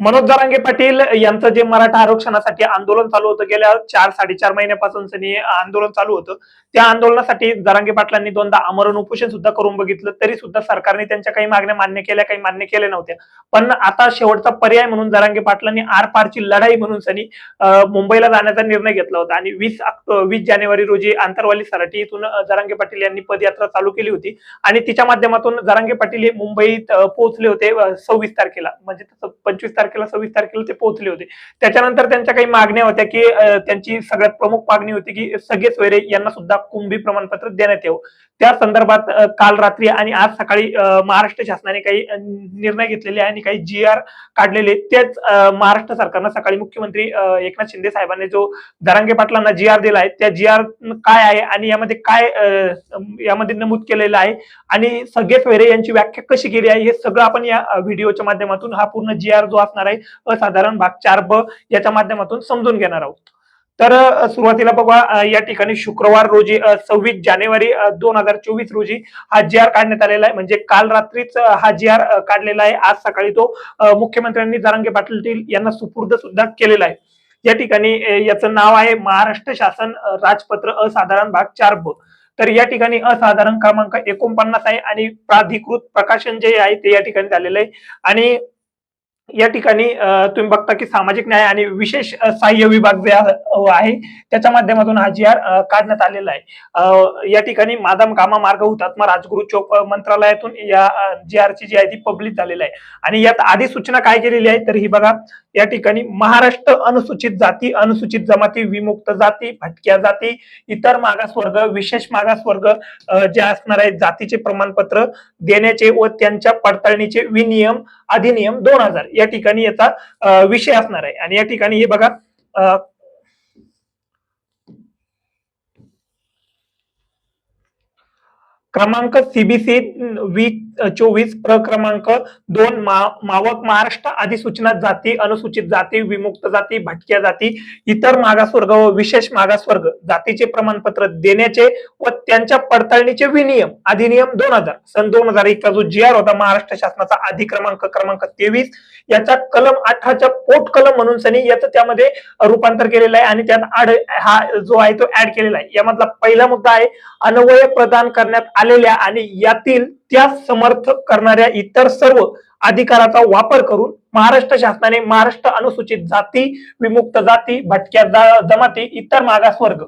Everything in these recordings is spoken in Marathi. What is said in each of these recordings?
मनोज जरांगे पाटील यांचं जे मराठा आरक्षणासाठी आंदोलन चालू होतं गेल्या चार साडेचार महिन्यापासून आंदोलन चालू होतं. त्या आंदोलनासाठी जरांगे पाटलांनी दोनदा आमरण उपोषण सुद्धा करून बघितलं तरी सुद्धा सरकारने त्यांच्या काही मागण्या मान्य केल्या काही मान्य केल्या नव्हत्या. पण आता शेवटचा पर्याय म्हणून जरांगे पाटलांनी आर पारची लढाई म्हणून सनी अं, मुंबईला जाण्याचा निर्णय घेतला होता. आणि वीस वीस जानेवारी रोजी आंतरवाली सराटी इथून जरांगे पाटील यांनी पदयात्रा चालू केली होती. आणि तिच्या माध्यमातून जरांगे पाटील हे मुंबईत पोहोचले होते सव्वीस तारखेला. म्हणजे पंचवीस पंचवीस तारखेला सव्वीस तारखेला ते पोहोचले होते. त्याच्यानंतर त्यांच्या काही मागण्या होत्या की त्यांची सगळ्यात प्रमुख मागणी होती की सगळे सोयरे यांना सुद्धा कुंभी प्रमाणपत्र देण्यात यावं. त्या संदर्भात काल रात्री आणि आज सकाळी महाराष्ट्र शासनाने काही निर्णय घेतलेले आहे आणि काही जी आर काढलेले तेच महाराष्ट्र सरकारनं सकाळी मुख्यमंत्री एकनाथ शिंदे साहेबांनी जो दरांगे पाटलांना जी आर दिला आहे त्या जी आर काय आहे आणि यामध्ये काय यामध्ये नमूद केलेलं आहे आणि सगळे फेरे यांची व्याख्या कशी केली आहे हे सगळं आपण या व्हिडिओच्या माध्यमातून हा पूर्ण जी आर जो असणार आहे असाधारण भाग चार ब याच्या माध्यमातून समजून घेणार आहोत. तर सुरुवातीला बघा या ठिकाणी शुक्रवार रोजी सव्वीस जानेवारी दोन हजार चोवीस रोजी हा जी आर काढण्यात आलेला आहे. म्हणजे काल रात्रीच हा जी आर काढलेला आहे. आज सकाळी तो मुख्यमंत्र्यांनी जारंगे पाटील यांना सुपूर्द सुद्धा केलेला आहे. या ठिकाणी याचं नाव आहे महाराष्ट्र शासन राजपत्र असाधारण भाग चार ब. तर या ठिकाणी असाधारण क्रमांक एकोणपन्नास आहे आणि प्राधिकृत प्रकाशन जे आहे ते या ठिकाणी झालेलं आहे. आणि या ठिकाणी तुम्ही बघता की सामाजिक न्याय आणि विशेष सहाय्य विभाग जे आहे- त्याच्या माध्यमातून हा जी आर काढण्यात आलेला आहे. या ठिकाणी मादाम कामा मार्ग हुतात्मा राजगुरु चौक मंत्रालयातून या जी आर ची जी आहे ती पब्लिक झालेली आहे. आणि यात आधी सूचना काय केलेली आहे तर ही बघा या ठिकाणी महाराष्ट्र अनुसूचित जाती अनुसूचित जमाती विमुक्त जाती भटक्या जाती इतर मागासवर्ग विशेष मागासवर्ग जे असणार आहेत जातीचे प्रमाणपत्र देण्याचे व त्यांच्या पडताळणीचे विनियम अधिनियम दोन हजार या ठिकाणी याचा विषय असणार आहे. आणि या ठिकाणी हे बघा अ, क्रमांक सीबीसी वीक चोवीस प्र क्रमांक दोन मा- मावक महाराष्ट्र अधिसूचना जाती अनुसूचित जाती विमुक्त जाती भटक्या जाती इतर मागासवर्ग व विशेष मागासवर्ग जातीचे प्रमाणपत्र देण्याचे व त्यांच्या पडताळणीचे विनियम अधिनियम दोन हजार सन दोन हजार एकचा जो जी आर होता महाराष्ट्र शासनाचा अधिक्रमांक क्रमांक तेवीस याचा कलम अठराच्या पोट कलम म्हणून सनी याचं त्यामध्ये रूपांतर केलेलं आहे आणि त्यात आड हा जो आहे तो ऍड केलेला आहे. यामधला पहिला मुद्दा आहे अन्वय प्रदान करण्यात आलेल्या आणि यातील त्या समर्थ करणाऱ्या इतर सर्व अधिकाराचा वापर करून महाराष्ट्र शासनाने महाराष्ट्र अनुसूचित जाती विमुक्त जाती भटक्या जमाती इतर मागासवर्ग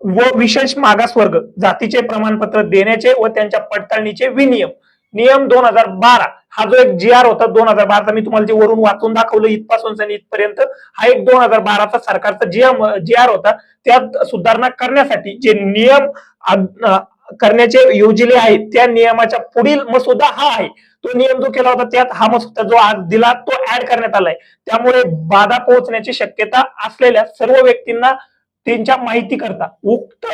व विशेष मागासवर्ग जातीचे प्रमाणपत्र देण्याचे व त्यांच्या पडताळणीचे विनियम. नियम दोन हजार बारा हा जो एक जी आर होता दोन हजार बाराचा मी तुम्हाला जे वरून वाचून दाखवलं इथपासून आणि इथपर्यंत हा एक दोन हजार बाराचा सरकारचा जी जी आर होता. त्यात सुधारणा करण्यासाठी जे नियम करण्याचे योजले आहेत त्या नियमाच्या पुढील मसुदा हा आहे. तो नियम जो केला होता त्यात हा मसुदा जो आज दिला तो ऍड करण्यात आलाय. त्यामुळे बाधा पोहोचण्याची शक्यता असलेल्या सर्व व्यक्तींना त्यांच्या माहिती करता उक्त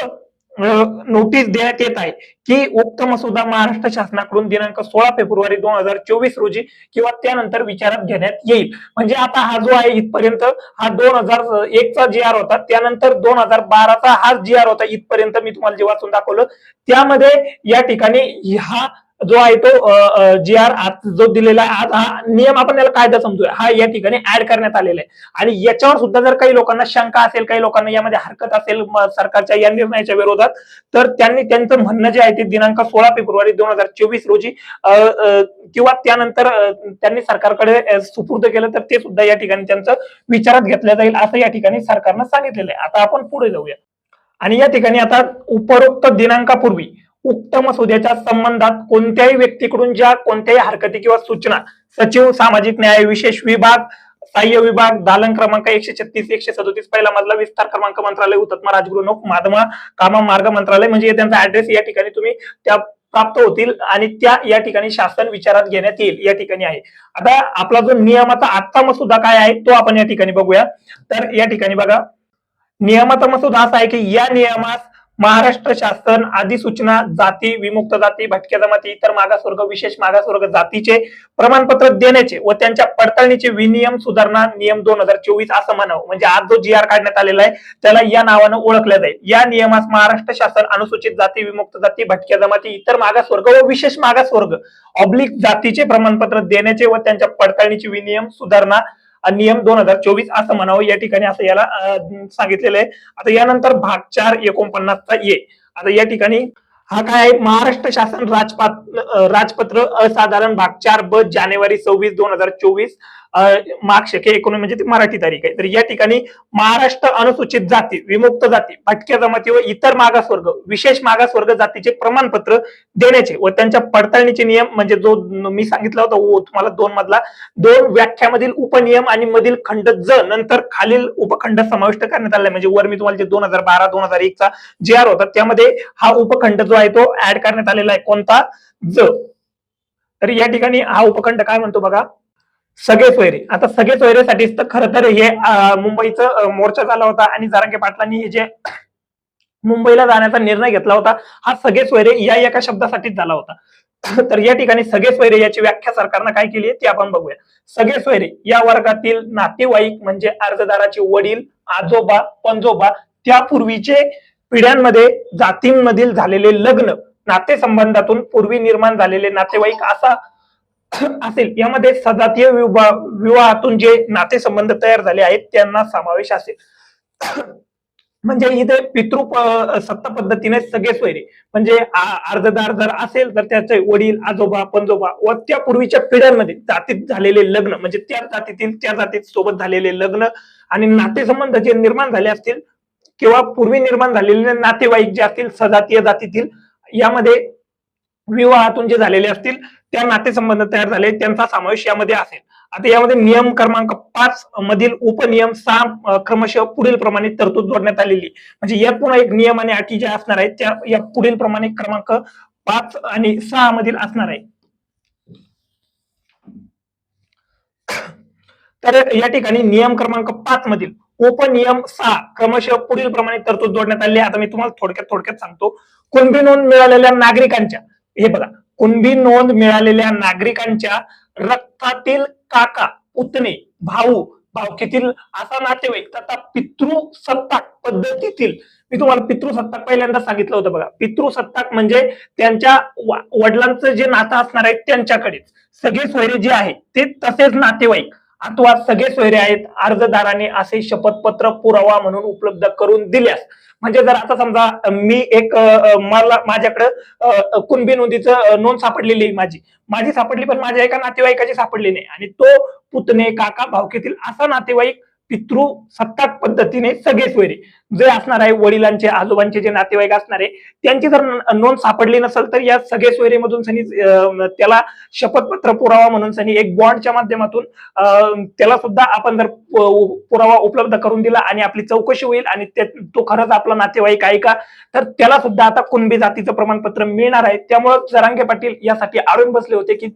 नोटीस देण्यात येत आहे की उक्त मसुदा महाराष्ट्र शासनाकडून दिनांक सोळा फेब्रुवारी दोन हजार चोवीस रोजी किंवा त्यानंतर विचारात घेण्यात येईल. म्हणजे आता हा जो आहे इथपर्यंत हा दोन हजार एकचा जी आर होता त्यानंतर दोन हजार बाराचा हा जी आर होता इथपर्यंत मी तुम्हाला जे वाचून दाखवलं. त्यामध्ये या ठिकाणी हा जो आहे तो जी आर जो दिलेला आहे आज हा नियम आपण याला कायदा समजूया. हा या ठिकाणी ऍड करण्यात आलेला आहे. आणि याच्यावर सुद्धा जर काही लोकांना शंका असेल काही लोकांना यामध्ये हरकत असेल सरकारच्या या निर्णयाच्या विरोधात तर त्यांनी त्यांचं म्हणणं जे आहे ते दिनांक सोळा फेब्रुवारी दोन हजार चोवीस रोजी किंवा त्यानंतर त्यांनी सरकारकडे सुपूर्द केलं तर ते सुद्धा या ठिकाणी त्यांचं विचारात घेतलं जाईल असं या ठिकाणी सरकारनं सांगितलेलं आहे. आता आपण पुढे जाऊया. आणि या ठिकाणी आता उपरोक्त दिनांकापूर्वी उक्त मसुद्याच्या संबंधात कोणत्याही व्यक्तीकडून ज्या कोणत्याही हरकती किंवा सूचना सचिव सामाजिक न्याय विशेष विभाग सहाय्य विभाग दालन क्रमांक एकशे छत्तीस एकशे सदोतीस पहिला मधला विस्तार क्रमांक मंत्रालय हुतात्मा राजगुरु नोक माधमा कामा मार्ग मंत्रालय म्हणजे त्यांचा ऍड्रेस या ठिकाणी तुम्ही त्या प्राप्त होतील आणि त्या या ठिकाणी शासन विचारात घेण्यात येईल या ठिकाणी आहे. आता आपला जो नियमाचा आत्ता मसुदा काय आहे तो आपण या ठिकाणी बघूया. तर या ठिकाणी बघा नियमाचा मसुदा असा आहे की या नियमास महाराष्ट्र शासन अधिसूचना जाती विमुक्त जाती भटक्या जमाती इतर मागासवर्ग विशेष मागासवर्ग जातीचे प्रमाणपत्र देण्याचे व त्यांच्या पडताळणीचे विनियम सुधारणा नियम दोन हजार चोवीस असं म्हणावं. म्हणजे आज जो जी आर काढण्यात आलेला आहे त्याला या नावानं ओळखलं जाईल. या नियमास महाराष्ट्र शासन अनुसूचित जाती विमुक्त जाती भटक्या जमाती इतर मागासवर्ग व विशेष मागासवर्ग ऑब्लिक जातीचे प्रमाणपत्र देण्याचे व त्यांच्या पडताळणीचे विनियम सुधारणा नियम दोन हजार चोवीस असं म्हणावं. या ठिकाणी असं याला सांगितलेलं आहे. आता यानंतर भाग चार एकोणपन्नासचा ये आता या ठिकाणी हा काय आहे? महाराष्ट्र शासन राजपात राजपत्र असाधारण भाग चार ब जानेवारी सव्वीस दोन हजार चोवीस. मार्च शके एकोणीस म्हणजे ती मराठी तारीख आहे. तर या ठिकाणी महाराष्ट्र अनुसूचित जाती विमुक्त जाती भटक्या जमाती व इतर मागासवर्ग विशेष मागासवर्ग जातीचे प्रमाणपत्र देण्याचे व त्यांच्या पडताळणीचे नियम म्हणजे जो मी सांगितला होता तुम्हाला दोन मधला दोन व्याख्यामधील उपनियम आणि मधील खंड ज नंतर खालील उपखंड समाविष्ट करण्यात आलाय म्हणजे वर मी तुम्हाला जे दोन हजार बारा दोन हजार एकचा जे आर होता त्यामध्ये हा उपखंड जो आहे तो ऍड करण्यात आलेला आहे. कोणता? ज. तर या ठिकाणी हा उपखंड काय म्हणतो बघा? सगळे सोयरे. आता सगळे सोयरेसाठीच तर खरं तर हे मुंबईचं मोर्चा झाला होता आणि जारांगे पाटलांनी हे जे मुंबईला जाण्याचा निर्णय घेतला होता हा सगळे सोयरे या एका शब्दासाठीच झाला होता. तर या ठिकाणी सगळे सोयरे याची व्याख्या सरकारनं काय केली आहे ती आपण बघूया. सगळे सोयरे या वर्गातील नातेवाईक म्हणजे अर्जदाराचे वडील आजोबा पंजोबा त्यापूर्वीचे पिढ्यांमध्ये जातींमधील झालेले लग्न नातेसंबंधातून पूर्वी निर्माण झालेले नातेवाईक असा असेल. यामध्ये सजातीय विवाहातून जे नातेसंबंध तयार झाले आहेत त्यांना समावेश असेल. म्हणजे इथे पितृ सत्ता पद्धतीने सगळे सोयरे. म्हणजे अर्जदार जर असेल तर त्याचे वडील आजोबा पंजोबा व त्या पूर्वीच्या पिढ्यांमध्ये जातीत झालेले लग्न म्हणजे त्या जातीतील त्या जातीत सोबत झालेले लग्न आणि नातेसंबंध जे निर्माण झाले असतील किंवा पूर्वी निर्माण झालेले नातेवाईक जे असतील सजातीय जातीतील यामध्ये विवाहातून जे झालेले असतील त्या नातेसंबंध तयार झाले त्यांचा समावेश यामध्ये असेल. आता यामध्ये नियम क्रमांक पाच मधील उपनियम सहा क्रमशः पुढील प्रमाणे तरतूद जोडण्यात आलेली. म्हणजे यात पुन्हा एक नियम आणि अटी ज्या असणार आहेत त्या या पुढील प्रमाणे क्रमांक पाच आणि सहा मधील असणार आहे तर या ठिकाणी नियम क्रमांक पाच मधील उपनियम सहा क्रमशः पुढील प्रमाणे तरतूद जोडण्यात आली आहे. आता मी तुम्हाला थोडक्यात थोडक्यात सांगतो. कुणबी नोंद मिळालेल्या नागरिकांच्या हे बघा कुणबी नोंद मिळालेल्या नागरिकांच्या रक्तातील काका पुतणे भाऊ भावकीतील असा नातेवाईक तथा पितृसत्ताक पद्धतीतील मी तुम्हाला पितृसत्ताक पहिल्यांदा सांगितलं होतं बघा. पितृसत्ताक म्हणजे त्यांच्या वडिलांचं जे नातं असणार आहे त्यांच्याकडेच. सगळे सोयरे जे आहे ते तसेच नातेवाईक. अथवा सगळे सोयरे आहेत. अर्जदाराने असे शपथपत्र पुरावा म्हणून उपलब्ध करून दिल्यास म्हणजे जर आता समजा मी एक मला माझ्याकडं कुणबी नोंदीचं नोंद सापडलेली आहे माझी. माझी सापडली पण माझ्या एका नातेवाईकाची सापडली नाही. आणि तो पुतणे काका भावकीतील असा नातेवाईक पितृ सत्ताक पद्धतीने सगळे सोयरे. जे असणार आहे वडिलांचे आजोबांचे जे नातेवाईक असणार आहे त्यांची जर नोंद सापडली नसेल तर या सगळे सोयरेमधून सनी त्याला शपथपत्र पुरावा म्हणून सनी एक बॉन्डच्या माध्यमातून त्याला सुद्धा आपण जर पुरावा उपलब्ध करून दिला आणि आपली चौकशी होईल आणि तो खरंच आपला नातेवाईक आहे का तर त्याला सुद्धा आता कुणबी जातीचं प्रमाणपत्र मिळणार आहे. त्यामुळे जरांगे पाटील यासाठी आळून बसले होते की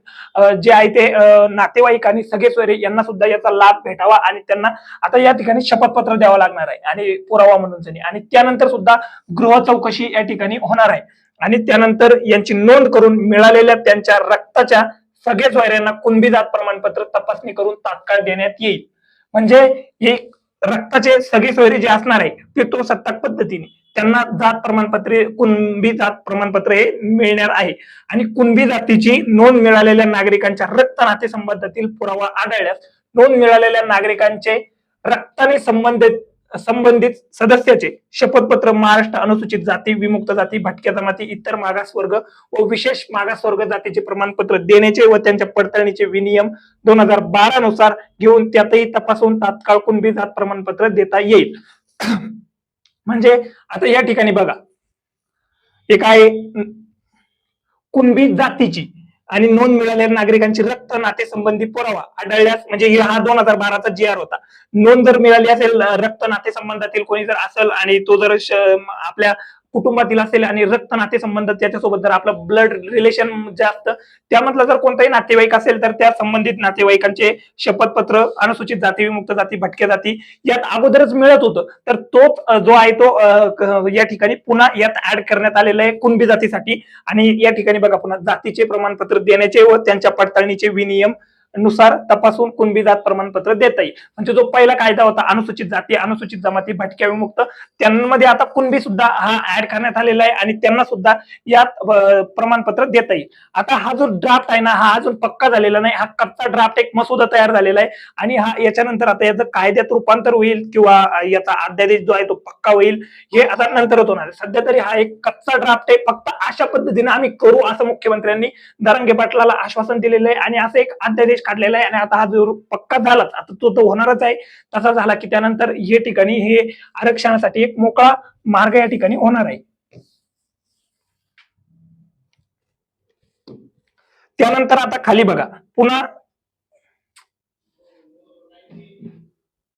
जे आहे ते नातेवाईक आणि सगळे सोयरे यांना सुद्धा याचा लाभ भेटावा आणि त्यांना आता या ठिकाणी शपथपत्र द्यावं लागणार आहे आणि पुरावा म्हणून आणि त्यानंतर सुद्धा गृह चौकशी या ठिकाणी होणार आहे. आणि त्यानंतर यांची नोंद करून मिळालेल्या त्यांच्या रक्ताच्या सगळ्याच वायऱ्यांना कुणबी जात प्रमाणपत्र तपासणी करून तात्काळ देण्यात येईल. म्हणजे एक रक्ताचे सगळे सोयरे जे असणार आहे ते तो सत्ताक पद्धतीने. त्यांना जात प्रमाणपत्रे कुणबी जात प्रमाणपत्र हे मिळणार आहे. आणि कुणबी जातीची नोंद मिळालेल्या नागरिकांच्या रक्त नातेसंबंधातील पुरावा आढळल्यास नोंद मिळालेल्या नागरिकांचे रक्ताने संबंधित संबंधित सदस्याचे शपथपत्र महाराष्ट्र अनुसूचित जाती विमुक्त जाती भटक्या जमाती इतर मागासवर्ग व विशेष मागासवर्ग जातीचे प्रमाणपत्र देण्याचे व त्यांच्या पडताळणीचे विनियम दोन हजार बारा नुसार घेऊन त्यातही तपासून तात्काळ कुणबी जात प्रमाणपत्र देता येईल. म्हणजे आता या ठिकाणी बघा. एक आहे कुणबी जातीची. आणि नोंद मिळालेल्या नागरिकांची रक्त नाते संबंधी पुरावा आढळल्यास म्हणजे हा दोन हजार बाराचा जी आर होता. नोंद जर मिळाली असेल रक्त नाते संबंधातील कोणी जर असेल आणि तो जर आपल्या कुटुंबातील असेल आणि रक्त नाते संबंध त्याच्यासोबत जर आपलं ब्लड रिलेशन जे असतं त्यामधला जर कोणताही नातेवाईक असेल तर त्या संबंधित नातेवाईकांचे शपथपत्र अनुसूचित जाती विमुक्त जाती भटक्या जाती यात अगोदरच मिळत होतं. तर तोच जो आहे तो या ठिकाणी पुन्हा यात ऍड करण्यात आलेला आहे कुणबी जातीसाठी. आणि या ठिकाणी बघा पुन्हा जातीचे प्रमाणपत्र देण्याचे व त्यांच्या पडताळणीचे विनियम नुसार तपासून कुणबी जात प्रमाणपत्र देता येईल म्हणजे जो पहिला कायदा होता अनुसूचित जाती अनुसूचित जमाती भटक्या विमुक्त त्यांमध्ये आता कुणबी सुद्धा हा ऍड करण्यात आलेला आहे आणि त्यांना सुद्धा यात प्रमाणपत्र देता येईल आता हा जो ड्राफ्ट आहे ना हा अजून पक्का झालेला नाही. हा कच्चा ड्राफ्ट एक मसुदा तयार झालेला आहे. आणि हा याच्यानंतर आता याचं कायद्यात रूपांतर होईल किंवा याचा अध्यादेश जो आहे तो पक्का होईल हे आता नंतरच होणार सध्या तरी हा एक कच्चा ड्राफ्ट आहे. फक्त अशा पद्धतीने आम्ही करू असं मुख्यमंत्र्यांनी दरंगे पाटलाला आश्वासन दिलेलं आहे. आणि असं एक अध्यादेश काढलेला आहे आणि आता हा जो पक्का झालाच आता तो तो होणारच आहे. तसा झाला की त्यानंतर हे ठिकाणी हे आरक्षणासाठी एक मोकळा मार्ग या ठिकाणी होणार आहे. त्यानंतर आता खाली बघा. पुन्हा